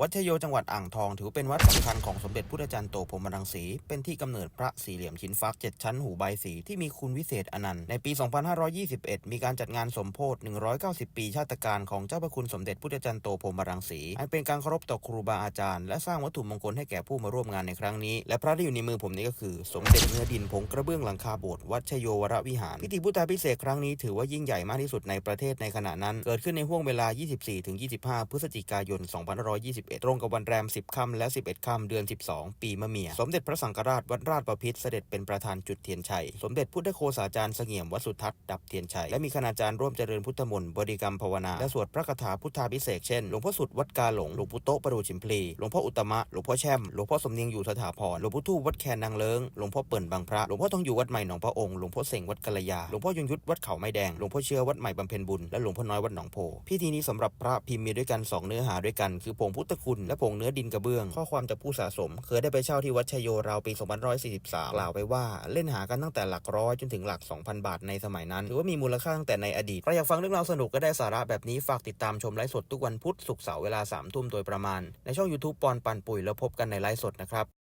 วัดชโยจังหวัดอ่างทองถือเป็นวัดสำคัญของสมเด็จพุทธจารย์โตพรมรังสี เป็นที่กำเนิดพระสี่เหลี่ยมชิ้นฟักเจ็ดชั้นหูใบสีที่มีคุณวิเศษอนันต์ ในปี 2521 มีการจัดงานสมโพธิ190 ปีชาติการของเจ้าพระคุณสมเด็จพุทธจารย์โตพรมรังสี อันเป็นการเคารพต่อครูบาอาจารย์ และสร้างวัตถุมงคลให้แก่ผู้มาร่วมงานในครั้งนี้ และพระที่อยู่ในมือผมนี้ก็คือ สมเด็จเนื้อดินผงกระเบื้องหลังคาโบสถ์วัดชโยวรวิหาร พิธีพุทธาพิเศษครั้งนี้ถือว่ายิ่งใหญ่มากที่สุดในประเทศในขณะนั้น เกิดขึ้นในห่วงเวลา 24-25 พฤศจิกายน2521ตรงกับวันแรม 10 ค่ำและ 11 ค่ำเดือน 12 ปีมะเมีย สมเด็จพระสังฆราชวัดราชประพิตรเสด็จเป็นประธานจุดเทียนชัย สมเด็จพุทธโฆษาจารย์เสงี่ยมวัดสุทัศน์ดับเทียนชัย และมีคณาจารย์ร่วมเจริญพุทธมนต์บริกรรมภาวนา และสวดพระคาถาพุทธาพิเศษเช่น หลวงพ่อสุดวัดกาหลง หลวงปู่โตประดูชิมพลี หลวงพ่ออุตมะ หลวงพ่อแช่ม หลวงพ่อสมเนียงอยู่สถาพร หลวงพ่อทู่วัดแคนนางเลิง หลวงพ่อเปิ่นบางพระ หลวงพ่อทองอยู่วัดใหม่หนองพระองค์ หลวงพ่อเสงวัดกัลยา หลวงพ่อยงยุทธวัดเขาไม้แดง หลวงพ่อเชื้อวัดใหม่บำเพ็ญบุญ และหลวงพ่อน้อยวัดหนองโพ พิธีนี้สำหรับพระพิมพ์มีด้วยกันสองเนื้อหาด้วยกัน คือผงพุทธคุณ และผงเนื้อดินกระเบื้อง ข้อความจากผู้สะสม เคยได้ไปเช่าที่วัดชโยราวปี 2543 กล่าวไปว่าเล่นหากันตั้งแต่หลักร้อยจนถึงหลัก 2,000 บาทในสมัยนั้นถือว่ามีมูลค่าตั้งแต่ในอดีตใครอยากฟังเรื่องราวสนุกก็ได้สาระแบบนี้ฝากติดตามชมไลฟ์สดทุกวันพุธศุกร์เสาร์เวลา3ทุ่มโดยประมาณ ในช่อง YouTube ปอนปันปุ๋ยแล้วพบกันในไลฟ์สดนะครับ